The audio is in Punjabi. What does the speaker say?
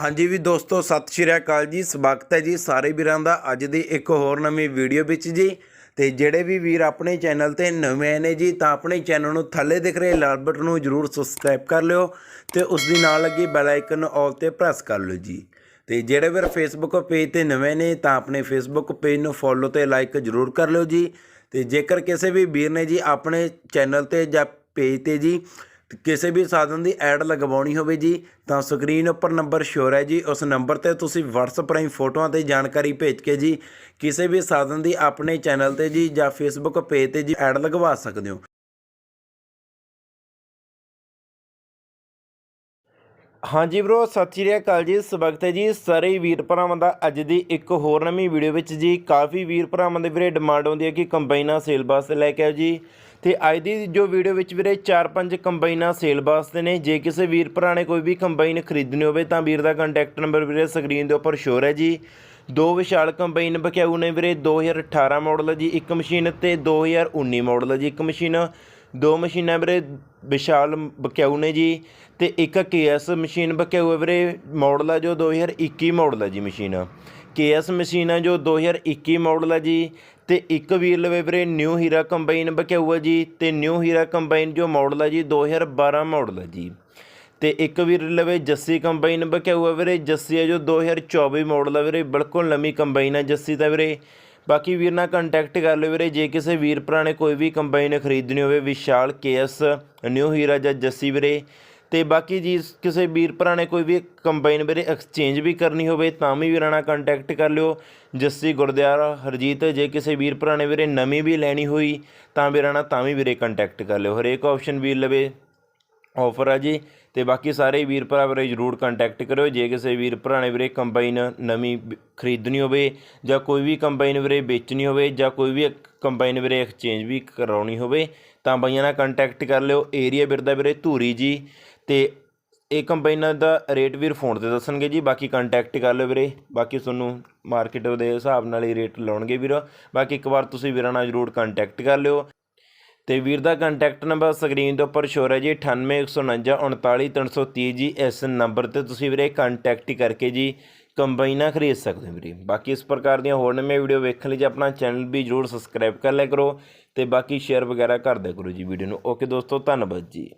ਹਾਂਜੀ ਵੀ ਦੋਸਤੋ, ਸਤਿ ਸ਼੍ਰੀ ਅਕਾਲ ਜੀ। ਸਵਾਗਤ ਹੈ ਜੀ ਸਾਰੇ ਵੀਰਾਂ ਦਾ ਅੱਜ ਦੀ ਇੱਕ ਹੋਰ ਨਵੀਂ ਵੀਡੀਓ ਵਿੱਚ ਜੀ। ਤੇ ਜਿਹੜੇ ਵੀ ਵੀਰ ਆਪਣੇ ਚੈਨਲ ਤੇ ਨਵੇਂ ਨੇ ਜੀ, ਤਾਂ ਆਪਣੇ ਚੈਨਲ ਨੂੰ ਥੱਲੇ ਦਿਖ ਰਹੇ ਲਾਲ ਬਟਨ ਨੂੰ ਜਰੂਰ ਸਬਸਕ੍ਰਾਈਬ ਕਰ ਲਿਓ ਤੇ ਉਸ ਦੀ ਨਾਲ ਲੱਗੀ ਬੈਲ ਆਈਕਨ ਆਲ ਤੇ ਪ੍ਰੈਸ ਕਰ ਲਿਓ ਜੀ। ਤੇ ਜਿਹੜੇ ਵੀਰ ਫੇਸਬੁੱਕ ਪੇਜ ਤੇ ਨਵੇਂ ਨੇ, ਤਾਂ ਆਪਣੇ ਫੇਸਬੁੱਕ ਪੇਜ ਨੂੰ ਫੋਲੋ ਤੇ ਲਾਈਕ ਜਰੂਰ ਕਰ ਲਿਓ ਜੀ। ਤੇ ਜੇਕਰ ਕਿਸੇ ਵੀ ਵੀਰ ਨੇ ਜੀ ਆਪਣੇ ਚੈਨਲ ਤੇ ਜਾਂ ਪੇਜ ਤੇ ਜੀ ਕਿਸੇ ਵੀ ਸਾਧਨ ਦੀ ਐਡ ਲਗਵਾਉਣੀ ਹੋਵੇ ਜੀ, ਤਾਂ ਸਕਰੀਨ ਉੱਪਰ ਨੰਬਰ ਸ਼ੋਰ ਹੈ ਜੀ। ਉਸ ਨੰਬਰ ਤੇ ਤੁਸੀਂ WhatsApp ਰਾਹੀਂ ਫੋਟੋਆਂ ਤੇ ਜਾਣਕਾਰੀ ਭੇਜ ਕੇ ਜੀ, ਕਿਸੇ ਵੀ ਸਾਧਨ ਦੀ ਆਪਣੇ ਚੈਨਲ ਤੇ ਜੀ ਜਾਂ ਫੇਸਬੁੱਕ ਪੇਜ ਤੇ ਜੀ ਐਡ ਲਗਵਾ ਸਕਦੇ ਹੋ। ਹਾਂਜੀ ਬ్రో ਸਤਿ ਸ਼੍ਰੀ ਅਕਾਲ ਜੀ, ਸਵਾਗਤ ਹੈ ਜੀ ਸਾਰੇ ਵੀਰ ਭਰਾਵਾਂ ਦਾ। ਅੱਜ ਦੀ ਇੱਕ ਹੋਰ ਨਵੀਂ ਵੀਡੀਓ ਵਿੱਚ ਜੀ, ਕਾਫੀ ਵੀਰ ਭਰਾਵਾਂ ਦੇ ਵੀਰੇ ਡਿਮਾਂਡ ਆਉਂਦੀ ਹੈ ਕਿ ਕੰਬਾਈਨਾਂ ਸੇਲ ਵਾਸਤੇ ਲੈ ਕੇ ਆਓ ਜੀ। ਤੇ ਅੱਜ ਦੀ ਜੋ ਵੀਡੀਓ ਵਿੱਚ ਵੀਰੇ 4-5 ਕੰਬਾਈਨਾਂ ਸੇਲ ਵਾਸਤੇ ਨੇ। ਜੇ ਕਿਸੇ ਵੀਰ ਭਰਾ ਨੇ ਕੋਈ ਵੀ ਕੰਬਾਈਨ ਖਰੀਦਣੀ ਹੋਵੇ ਤਾਂ ਵੀਰ ਦਾ ਕੰਟੈਕਟ ਨੰਬਰ ਵੀਰੇ ਸਕਰੀਨ ਦੇ ਉੱਪਰ ਸ਼ੋਰ ਹੈ ਜੀ। ਦੋ ਵਿਸ਼ਾਲ ਕੰਬਾਈਨ ਬਕਿਆਊ ਨੇ ਵੀਰੇ 2018 ਮਾਡਲ ਹੈ ਜੀ, ਇੱਕ ਮਸ਼ੀਨ ਤੇ 2019 ਮਾਡਲ ਹੈ ਜੀ, ਇੱਕ ਮਸ਼ੀਨ ਦੋ ਮਸ਼ੀਨਾਂ ਵੀਰੇ ਵਿਸ਼ਾਲ ਬਕਿਆਊ ਨੇ ਜੀ ਤੇ ਇੱਕ ਕੇਐਸ ਮਸ਼ੀਨ ਬਕਿਆਊ ਹੈ ਵੀਰੇ ਮਾਡਲ ਹੈ ਜੋ 2021 ਮਾਡਲ ਆ ਜੀ ਮਸ਼ੀਨ। ਕੇਐਸ ਮਸ਼ੀਨ ਆ ਜੋ 2021 ਮਾਡਲ ਆ ਜੀ ਤੇ ਇੱਕ ਵੀਰ ਲਵੇ ਵੀਰੇ ਨਿਊ ਹੀਰਾ ਕੰਬਾਈਨ ਬਕਿਆਊ ਆ ਜੀ ਤੇ ਨਿਊ ਹੀਰਾ ਕੰਬਾਈਨ ਜੋ ਮਾਡਲ ਆ ਜੀ 2012 ਮਾਡਲ ਆ ਜੀ। ਤੇ ਇੱਕ ਵੀਰ ਲਵੇ ਜੱਸੀ ਕੰਬਾਈਨ ਬਕਿਆਊ ਹੈ ਵੀਰੇ, ਜੱਸੀ ਹੈ ਜੋ 2024 ਮਾਡਲ ਹੈ ਵੀਰੇ, ਬਿਲਕੁਲ ਨਵੀਂ ਕੰਬਾਈਨ ਹੈ ਜੱਸੀ ਤਾਂ ਵੀਰੇ। ਬਾਕੀ ਵੀਰ ਨਾਲ ਕੰਟੈਕਟ ਕਰ ਲਿਓ ਵੀਰੇ, ਜੇ ਕਿਸੇ ਵੀਰ ਭਰਾ ਨੇ ਕੋਈ ਵੀ ਕੰਬਾਈਨ ਖਰੀਦਣੀ ਹੋਵੇ, ਵਿਸ਼ਾਲ ਕੇਐਸ, ਨਿਊ ਹੀਰਾ ਜਾਂ ਜੱਸੀ ਵੀਰੇ। ਤੇ ਬਾਕੀ ਜੀ, ਕਿਸੇ ਵੀਰ ਭਰਾ ਨੇ ਕੋਈ ਵੀ ਕੰਬਾਈਨ ਵੀਰੇ ਐਕਸਚੇਂਜ ਵੀ ਕਰਨੀ ਹੋਵੇ, ਤਾਂ ਵੀ ਵੀਰਾਂ ਨਾਲ ਕੰਟੈਕਟ ਕਰ ਲਿਓ। ਜੱਸੀ ਗੁਰਦਿਆਰਾ ਹਰਜੀਤ, ਜੇ ਕਿਸੇ ਵੀਰ ਭਰਾ ਨੇ ਵੀਰੇ ਨਵੀਂ ਵੀ ਲੈਣੀ ਹੋਈ, ਤਾਂ ਵੀਰਾਂ ਨਾਲ ਤਾਂ ਵੀ ਵੀਰੇ ਕੰਟੈਕਟ ਕਰ ਲਿਓ। ਹਰੇਕ ਆਪਸ਼ਨ ਵੀਰ ਲਵੇ। ਆਫਰ ਆ ਜੀ। ਤੇ ਬਾਕੀ ਸਾਰੇ ਵੀਰ ਭਰਾ ਵੀਰੇ ਜਰੂਰ ਕੰਟੈਕਟ ਕਰਿਓ। ਜੇ ਕਿਸੇ ਵੀਰ ਭਰਾ ਨੇ ਵੀਰੇ ਕੰਬਾਈਨ ਨਵੀਂ ਬ- ਖਰੀਦਣੀ ਹੋਵੇ ਜਾਂ ਕੋਈ ਵੀ ਕੰਬਾਈਨ ਵੀਰੇ ਵੇਚਣੀ ਹੋਵੇ ਜਾਂ ਕੋਈ ਵੀ ਕੰਬਾਈਨ ਵੀਰੇ ਐਕਸਚੇਂਜ ਵੀ ਕਰਾਉਣੀ ਹੋਵੇ, ਤਾਂ ਬਾਈਆਂ ਨਾਲ ਕੰਟੈਕਟ ਕਰ ਲਿਓ। ਏਰੀਆ ਵੀਰ ਦਾ ਵੀਰੇ ਧੂਰੀ ਜੀ। ਤੇ ਇਹ ਕੰਬਾਈਨਾਂ ਦਾ ਰੇਟ ਵੀਰ ਫੋਨ ਤੇ ਦੱਸਣਗੇ ਜੀ। ਬਾਕੀ ਕੰਟੈਕਟ ਕਰ ਲਿਓ ਵੀਰੇ। ਬਾਕੀ ਤੁਹਾਨੂੰ ਮਾਰਕੀਟ ਦੇ ਹਿਸਾਬ ਨਾਲ ਹੀ ਰੇਟ ਲਾਉਣਗੇ ਵੀਰ। ਬਾਕੀ ਇੱਕ ਵਾਰ ਤੁਸੀਂ ਵੀਰਾਂ ਨਾਲ ਜਰੂਰ ਕੰਟੈਕਟ ਕਰ ਲਿਓ। ਤੇ ਵੀਰ ਦਾ ਕੰਟੈਕਟ ਨੰਬਰ ਸਕਰੀਨ ਦੇ ਉੱਪਰ ਸ਼ੋਰ ਹੈ ਜੀ 9814939330 ਜੀ, ਇਸ ਨੰਬਰ ਤੇ ਤੁਸੀਂ ਵੀਰੇ ਕੰਟੈਕਟ ਕਰਕੇ ਜੀ ਕੰਬਾਈਨਾਂ ਖਰੀਦ ਸਕਦੇ ਹੋ ਵੀਰੇ। ਬਾਕੀ ਇਸ ਪ੍ਰਕਾਰ ਦੀਆਂ ਹੋਰ ਨਵੇਂ ਵੀਡੀਓ ਵੇਖਣ ਲਈ ਜੀ ਆਪਣਾ ਚੈਨਲ ਵੀ ਜਰੂਰ ਸਬਸਕ੍ਰਾਈਬ ਕਰ ਲਿਆ ਕਰੋ ਤੇ ਬਾਕੀ ਸ਼ੇਅਰ ਵਗੈਰਾ ਕਰ ਦਿਆ ਕਰੋ ਜੀ ਵੀਡੀਓ ਨੂੰ। ਓਕੇ ਦੋਸਤੋ, ਧੰਨਵਾਦ ਜੀ।